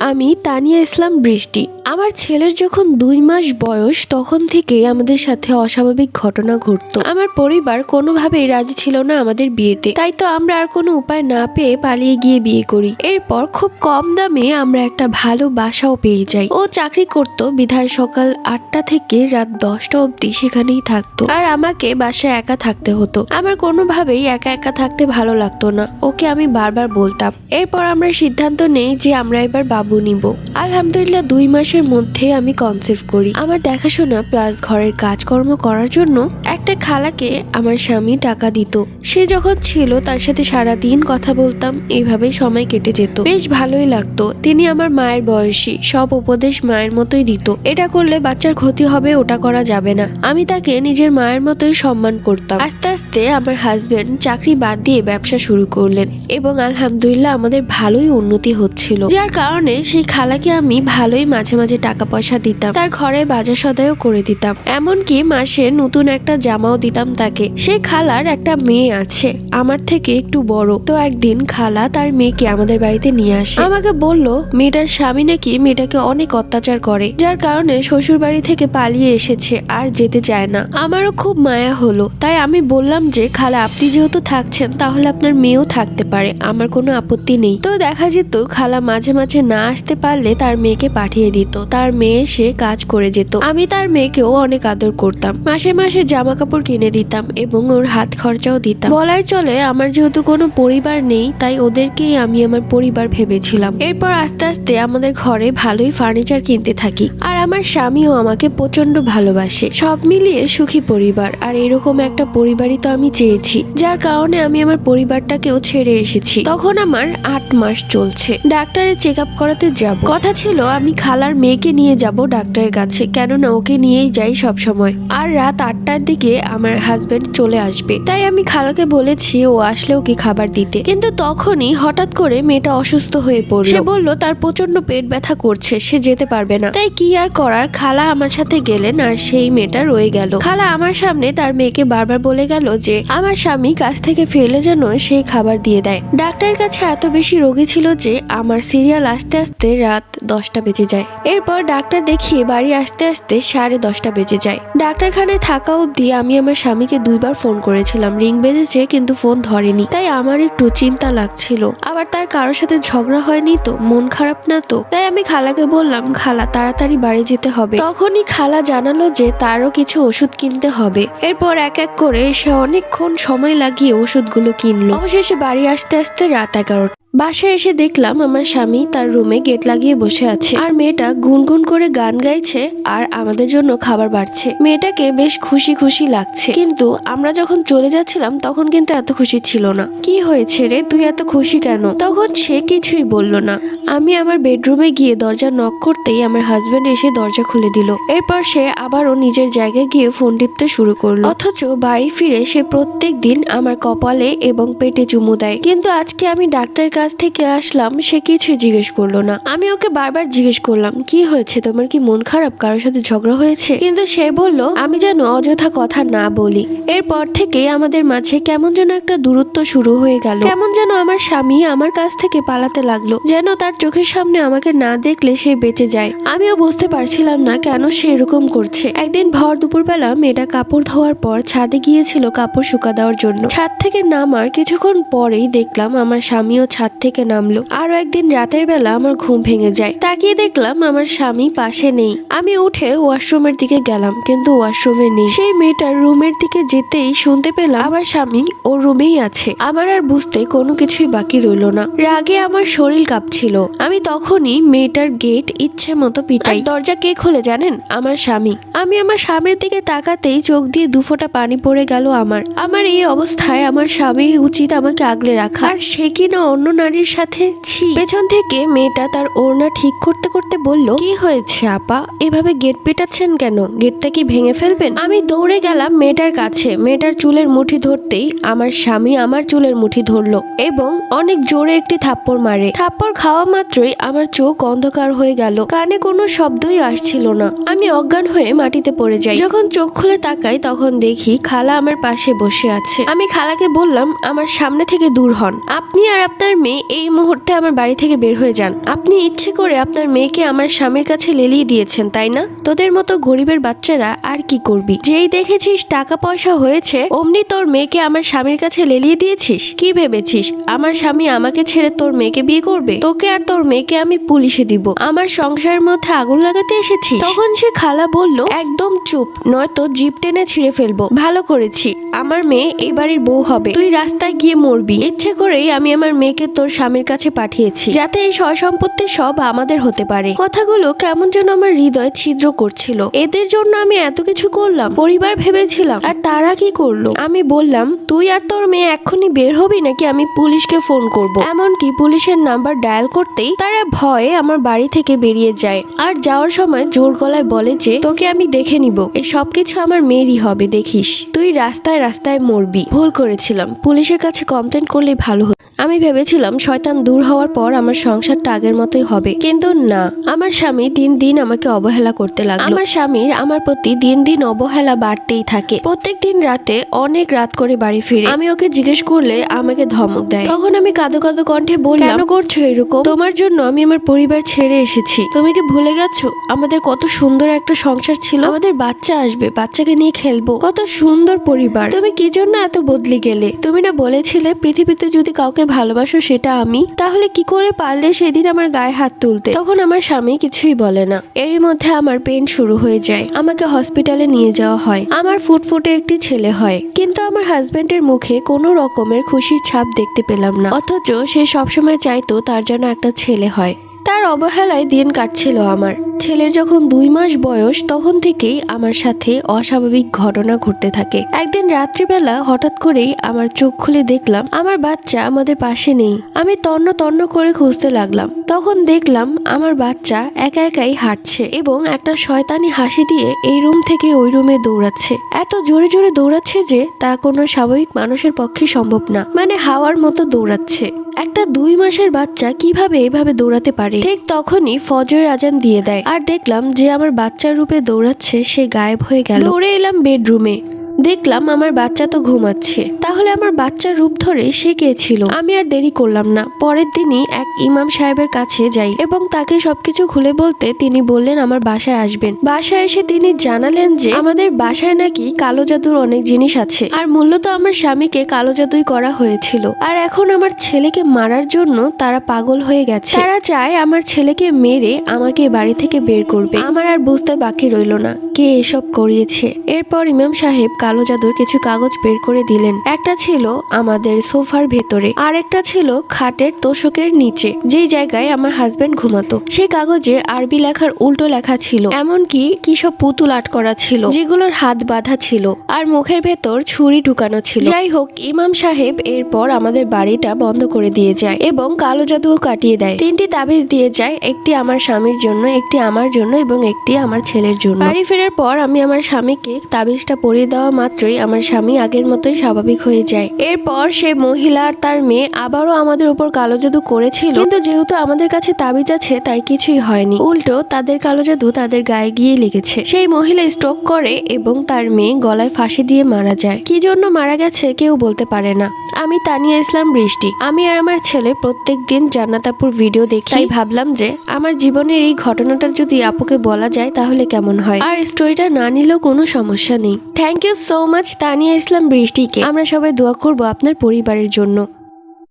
আমি তানিয়া ইসলাম বৃষ্টি। আমার ছেলের যখন দুই মাস বয়স, তখন থেকে আমাদের সাথে অস্বাভাবিক ঘটনা ঘটতো। আমার পরিবার কোনোভাবেই রাজি ছিল না আমাদের বিয়েতে। তাই তো আমরা আর কোনো উপায় না পেয়ে পালিয়ে গিয়ে বিয়ে করি। এরপর খুব কম দামে আমরা একটা ভালো বাসাও পেয়ে যাই। ও চাকরি করত, বিধায় সকাল আটটা থেকে রাত দশটা অবধি সেখানেই থাকতো। আর আমাকে বাসায় একা থাকতে হতো। আমার কোনোভাবেই একা একা থাকতে ভালো লাগতো না। ওকে আমি বারবার বলতাম। এরপর আমরা সিদ্ধান্ত নেই যে আমরা এবার বাবু নিব। আলহামদুলিল্লাহ দুই মাসের মধ্যে আমি কনসিভ করি। আমার দেখাশোনা প্লাস ঘরের কাজকর্ম করার জন্য একটা খালাকে আমার স্বামী টাকা দিত। সে যখন ছিল তার সাথে সারা দিন কথা বলতাম এইভাবেই সময় কেটে যেত। বেশ ভালোই লাগতো। তিনি আমার মায়ের বয়সী, সব উপদেশ মায়ের মতোই দিত। এটা করলে বাচ্চার ক্ষতি হবে, ওটা করা যাবে না। আমি তাকে নিজের মায়ের মতোই সম্মান করতাম। আস্তে আস্তে আমার হাজবেন্ড চাকরি বাদ দিয়ে ব্যবসা শুরু করলেন এবং আলহামদুলিল্লাহ আমাদের ভালোই উন্নতি হচ্ছিল। যার কারণে সেই খালাকে আমি ভালোই মাঝে মাঝে টাকা পয়সা দিতাম, তার ঘরে বাজার সদাইও করে দিতাম। এমনকি মাসে নতুন একটা জামাও দিতাম তাকে। সেই খালার একটা মেয়ে আছে, আমার থেকে একটু বড়। তো একদিন খালা তার মেয়েকে আমাদের বাড়িতে নিয়ে আসে। আমাকে বলল, মেয়েটার স্বামী নাকি মেয়েটাকে অনেক অত্যাচার করে, যার কারণে শ্বশুর বাড়ি থেকে পালিয়ে এসেছে আর যেতে চায় না। আমারও খুব মায়া হলো, তাই আমি বললাম যে, খালা, আপনি যেহেতু থাকছেন, তাহলে আপনার মেয়েও থাকতে পারে, আমার কোনো আপত্তি নেই। তো দেখা যেত, খালা মাঝে মাঝে না আসতে পারলে তার মেয়েকে পাঠিয়ে দিত। তার মেয়ে সে কাজ করে যেত। আমি তার মেয়েকেও অনেক আদর করতাম। মাসে মাসে জামা কাপড় কিনে দিতাম এবং ওর হাত খরচাও দিতাম। বলাই চলে, আমার যেহেতু কোনো পরিবার নেই, তাই ওদেরকেই আমি আমার পরিবার ভেবেছিলাম। এরপর আস্তে আস্তে আমাদের ঘরে ভালোই ফার্নিচার কিনতে থাকি। আর আমার স্বামীও আমাকে প্রচণ্ড ভালোবাসে। সব মিলিয়ে সুখী পরিবার। আর এরকম একটা পরিবারই তো আমি চেয়েছি। যার কারণে আমি আমার পরিবারটাকেও ছেড়ে এসেছি। তখন আমার আট মাস চলছে। ডাক্তারের চেক আপ করাতে যাব। কথা ছিল, আমি খালার মেয়েকে নিয়ে যাব ডাক্তারের কাছে, কেননা ওকে নিয়েই যাই সব সময়। আর রাত আটটার দিকে আমার হাজবেন্ড চলে আসবে। তাই আমি খালাকে বলেছি, ও আসলে ওকে খাবার দিতে। কিন্তু তখনই হঠাৎ করে মেয়েটা অসুস্থ হয়ে পড়ল। সে বলল, তার প্রচণ্ড পেট ব্যথা করছে, সে যেতে পারবে না। তাই কি আর করার, খালা আমার সাথে গেলেন আর সেই মেয়েটা রয়ে গেল। খালা আমার সামনে তার মেয়েকে বারবার বলে গেল যে, আমার স্বামী কাছ থেকে ফিরলে যেন সেই খাবার দিয়ে দেয়। ডাক্তারের কাছে এত বেশি রোগী ছিল যে, আমার সিরিয়াল আসতে আসতে রাত দশটা বেজে যায়। এরপর ডাক্তার দেখিয়ে বাড়ি আসতে আসতে সাড়ে দশটা বেজে যায়। ডাক্তারখানায় থাকা অবধি আমি আমার স্বামীকে দুইবার ফোন করেছিলাম। রিং বেজেছে কিন্তু ফোন ধরেনি। তাই আমার একটু চিন্তা লাগছিল। আবার তার কারোর সাথে ঝগড়া হয়নি তো? মন খারাপ না তো? তাই আমি খালাকে বললাম, খালা, তাড়াতাড়ি বাড়ি যেতে হবে। তখনই খালা জানালো যে তারও কিছু ওষুধ কিনতে হবে। এরপর এক এক করে সে অনেকক্ষণ সময় লাগিয়ে ওষুধগুলো কিনলো। অবশেষে বাড়ি আসতে আসতে রাত এগারোটা। বাসায় এসে দেখলাম আমার স্বামী তার রুমে গেট লাগিয়ে বসে আছে। আর মেয়েটা গুনগুন করে গান গাইছে আর আমাদের জন্য খাবার বাড়ছে। মেয়েটাকে বেশ খুশি খুশি লাগছে। কিন্তু আমরা যখন চলে যাচ্ছিলাম তখন কিন্তু এত খুশি ছিল না। কি হয়েছে রে? তুই এত খুশি কেন? তখন সে কিছুই বলল না। আমি আমার বেডরুমে গিয়ে দরজা নক করতেই আমার হাজবেন্ড এসে দরজা খুলে দিল। এরপর সে আবারও নিজের জায়গায় গিয়ে ফোন টিপতে শুরু করল। অথচ বাড়ি ফিরে সে প্রত্যেক দিন আমার কপালে এবং পেটে চুমু দেয়। কিন্তু আজকে আমি ডাক্তারের কাছ থেকে আসলাম, সে কিছুই জিজ্ঞেস করল না। আমি ওকে বারবার জিজ্ঞেস করলাম, কি হয়েছে? তোমার কি মন খারাপ? কারোর সাথে ঝগড়া হয়েছে? কিন্তু সে বলল, আমি যেন অযথা কথা না বলি। এরপর থেকে আমাদের মাঝে কেমন যেন একটা দূরত্ব শুরু হয়ে গেল। কেমন যেন আমার স্বামী আমার কাছ থেকে পালাতে লাগল, যেন তার চোখের সামনে আমাকে না দেখলে সে বেঁচে যায়। আমিও বুঝতে পারছিলাম না কেন সে এরকম করছে। একদিন ভর দুপুরবেলা মেয়েটা কাপড় ধোয়ার পর ছাদে গিয়েছিল কাপড় শুকা দেওয়ার জন্য। ছাদ থেকে নামার কিছুক্ষণ পরেই দেখলাম আমার স্বামীও ছাদ থেকে নামলো। আরও একদিন রাতের বেলা আমার ঘুম ভেঙে যায়। তাকিয়ে দেখলাম আমার স্বামী পাশে নেই। আমি উঠে ওয়াশরুমের দিকে গেলাম, কিন্তু ওয়াশরুমে নেই। সেই মেয়েটার রুমের দিকে যেতেই শুনতে পেলাম আমার স্বামী ওর রুমেই আছে। আমার আর বুঝতে কোনো কিছুই বাকি রইল না। রাগে আমার শরীর কাঁপছিল। আমি তখনই মেয়েটার গেট ইচ্ছে মতো পিটাই দরজা কে খুলে জানেন? আমার স্বামী। আমি আমার স্বামীর দিকে তাকাতেই চোখ দিয়ে দুফোঁটা পানি পড়ে গেল আমার। আমার এই অবস্থায় আমার স্বামীর উচিত আমাকে আগলে রাখা। আর সে কিনা অন্য নারীর সাথে ছি। পেছন থেকে মেয়েটা তার ওড়না ঠিক করতে করতে বলল, কি হয়েছে আপা? এভাবে গেট পেটাচ্ছেন কেন? গেটটা কি ভেঙে ফেলবেন? আমি দৌড়ে গেলাম মেয়েটার কাছে। মেয়েটার চুলের মুঠি ধরতেই আমার স্বামী আমার চুলের মুঠি ধরলো এবং অনেক জোরে একটি থাপ্পড় মারে। থাপ্পড় খাওয়া মাত্রই আমার চোখ অন্ধকার হয়ে গেল। কানে কোনো শব্দই আসছিল না। আমি অজ্ঞান হয়ে মাটিতে পড়ে যাই। যখন চোখ খুলে তাকাই তখন দেখি খালা আমার পাশে বসে আছে। আমি খালাকে বললাম, আমার সামনে থেকে দূর হন। আপনি আর আপনার মেয়ে মেয়ে এই মুহূর্তে আমার বাড়ি থেকে বের হয়ে যান। আপনি ইচ্ছে করে আপনার মেয়েকে আমার স্বামীর কাছে লেলিয়ে দিয়েছেন, তাই না? তোদের মতো গরিবের বাচ্চারা আর কি করবি? যেই দেখেছিস টাকা পয়সা হয়েছে, অমনি তোর মেয়েকে আমার স্বামীর কাছে লেলিয়ে দিয়েছিস? কি ভেবেছিস? আমার স্বামী আমাকে ছেড়ে তোর মেয়েকে বিয়ে করবে? তোকে আর তোর মেয়েকে আমি পুলিশে দিব। আমার সংসারের মধ্যে আগুন লাগাতে এসেছি তখন সে খালা বলল, একদম চুপ, নয়তো জিপ টেনে ছিঁড়ে ফেলব। ভালো করেছি, আমার মেয়ে এই বাড়ির বউ হবে। তুই রাস্তায় গিয়ে মরবি। ইচ্ছে করেই আমি আমার মেয়েকে তোর স্বামীর কাছে পাঠিয়েছি। যাতে এই সয় সম্পত্তি সব আমাদের হতে পারে। কথাগুলো কেমন যেন আমার হৃদয় ছিদ্র করছিল। এদের জন্য আমি এত কিছু করলাম, পরিবার ভেবেছিলাম। আর তারা কি করল? আমি বললাম, তুই আর তোর মেয়ে এক্ষুনি বের হবি নাকি আমি পুলিশকে ফোন করব? এমনকি পুলিশের নাম্বার ডায়াল করতেই তারা ভয়ে আমার বাড়ি থেকে বেরিয়ে যায়। আর যাওয়ার সময় জোর গলায় বলে যে, তোকে আমি দেখে নিব। এই সবকিছু আমার মেয়েরই হবে, দেখিস। তুই রাস্তায় রাস্তায় মরবি। ভুল করেছিলাম। পুলিশের কাছে কমপ্লেন করলেই ভালো আমি ভেবেছিলাম শয়তান দূর হওয়ার পর আমার সংসারটা আগের মতোই হবে। কিন্তু না, আমার স্বামী দিন দিন আমাকে অবহেলা করতে লাগল। আমার স্বামীর আমার প্রতি দিন দিন অবহেলা বাড়তেই থাকে। প্রত্যেক দিন রাতে অনেক রাত করে বাড়ি ফিরে। আমি ওকে জিজ্ঞেস করলে আমাকে ধমক দেয়। তখন আমি কাঁদো কাঁদো কণ্ঠে বললাম, কেন করছ এরকম? তোমার জন্য আমি আমার পরিবার ছেড়ে এসেছি। তুমি কি ভুলে গেছো? আমাদের কত সুন্দর একটা সংসার ছিল। আমাদের বাচ্চা আসবে, বাচ্চাকে নিয়ে খেলব। কত সুন্দর পরিবার। তুমি কি জন্য এত বদলে গেলে? তুমি না বলেছিলে পৃথিবীতে যদি কাউকে ভালোবাসো সেটা আমি, তাহলে কি করে পারলে সেদিন আমার গায়ে হাত তুলতে? তখন আমার স্বামী কিছুই বলে না। এরই মধ্যে আমার পেন শুরু হয়ে যায়। আমাকে হসপিটালে নিয়ে যাওয়া হয়। আমার ফুটফুটে একটি ছেলে হয়। কিন্তু আমার হাজবেন্ডের মুখে কোনো রকমের খুশির ছাপ দেখতে পেলাম না। অথচ সে সবসময় চাইতো তার যেন একটা ছেলে হয়। তার অবহেলায় দিন কাটছিল আমার। ছেলের যখন দুই মাস বয়স, তখন থেকেই আমার সাথে অস্বাভাবিক ঘটনা ঘটতে থাকে। একদিন রাত্রিবেলা হঠাৎ করেই আমার চোখ খুলে দেখলাম, আমার বাচ্চা আমাদের পাশে নেই। আমি তন্ন তন্ন করে খুঁজতে লাগলাম। তখন দেখলাম আমার বাচ্চা একা একাই হাঁটছে এবং একটা শয়তানি হাসি দিয়ে এই রুম থেকে ওই রুমে দৌড়াচ্ছে। এত জোরে জোরে দৌড়াচ্ছে যে তা কোনো স্বাভাবিক মানুষের পক্ষে সম্ভব না। মানে হাওয়ার মতো দৌড়াচ্ছে। একটা দুই মাসের বাচ্চা কীভাবে এভাবে দৌড়াতে পারে? ঠিক তখনই ফজর আজান দিয়ে দেয়। আর দেখলাম যে আমার বাচ্চার রূপে দৌড়াচ্ছে সে গায়েব হয়ে গেল। দৌড়ে এলাম বেডরুমে দেখলাম আমার বাচ্চা তো ঘুমাচ্ছে। তাহলে আমার বাচ্চার রূপ ধরে সে কে ছিল? আমি আর দেরি করলাম না। পরের দিনই এক ইমাম সাহেবের কাছে যাই এবং তাকে সবকিছু খুলে বলতে তিনি বললেন, আমার বাসায় আসবেন। বাসায় এসে তিনি জানালেন যে, আমাদের বাসায় নাকি কালো জাদুর অনেক জিনিস আছে। আর মূলত আমার স্বামীকে কালো জাদুই করা হয়েছিল। আর এখন আমার ছেলেকে মারার জন্য তারা পাগল হয়ে গেছে। তারা চায় আমার ছেলেকে মেরে আমাকে বাড়ি থেকে বের করবে। আমার আর বুঝতে বাকি রইল না কে এসব করিয়েছে। এরপর ইমাম সাহেব কালো জাদুর কিছু কাগজ বের করে দিলেন। একটা ছিল আমাদের সোফার ভেতরে, আর একটা ছিল খাটের তোষকের নিচে, যেই জায়গায় আমার হাজবেন্ড ঘুমাতো। সেই কাগজে আরবি লেখার উল্টো লেখা ছিল, এমনকি কি সব পুতুল আট করা ছিল, যেগুলোর হাত বাঁধা ছিল, আর মুখের ভেতর ছুরি ঢুকানো ছিল। যাই হোক, ইমাম সাহেব এরপর আমাদের বাড়িটা বন্ধ করে দিয়ে যায় এবং কালো জাদু কাটিয়ে দেয়। তিনটি তাবিজ দিয়ে যায়, একটি আমার স্বামীর জন্য, একটি আমার জন্য এবং একটি আমার ছেলের জন্য। বাড়ি ফেরার পর আমি আমার স্বামীকে তাবিজটা পরিয়ে দেওয়া মাত্রই আমার স্বামী আগের মতোই স্বাভাবিক হয়ে যায়। এরপর সে মহিলা আর তার মেয়ে আবারও আমাদের উপর কালো জাদু করেছিল। কিন্তু যেহেতু আমাদের কাছে তাবিজ আছে, তাই কিছুই হয়নি। উল্টো তাদের কালো জাদু তাদের গায়ে গিয়ে লেগেছে। সেই মহিলা স্ট্রোক করে এবং তার মেয়ে গলায় ফাঁসি দিয়ে মারা যায়। কি জন্য মারা গেছে কেউ বলতে পারে না। আমি তানিয়া ইসলাম বৃষ্টি। আমি আর আমার ছেলে প্রত্যেক দিন জান্নাতাপুর ভিডিও দেখি। তাই ভাবলাম যে, আমার জীবনের এই ঘটনাটা যদি আপুকে বলা যায়, তাহলে কেমন হয়? আর স্টোরিটা না নিলেও কোনো সমস্যা নেই। Thank you so much Tania Islam বৃষ্টিকে। আমরা সবাই দোয়া করব আপনার পরিবারের জন্য।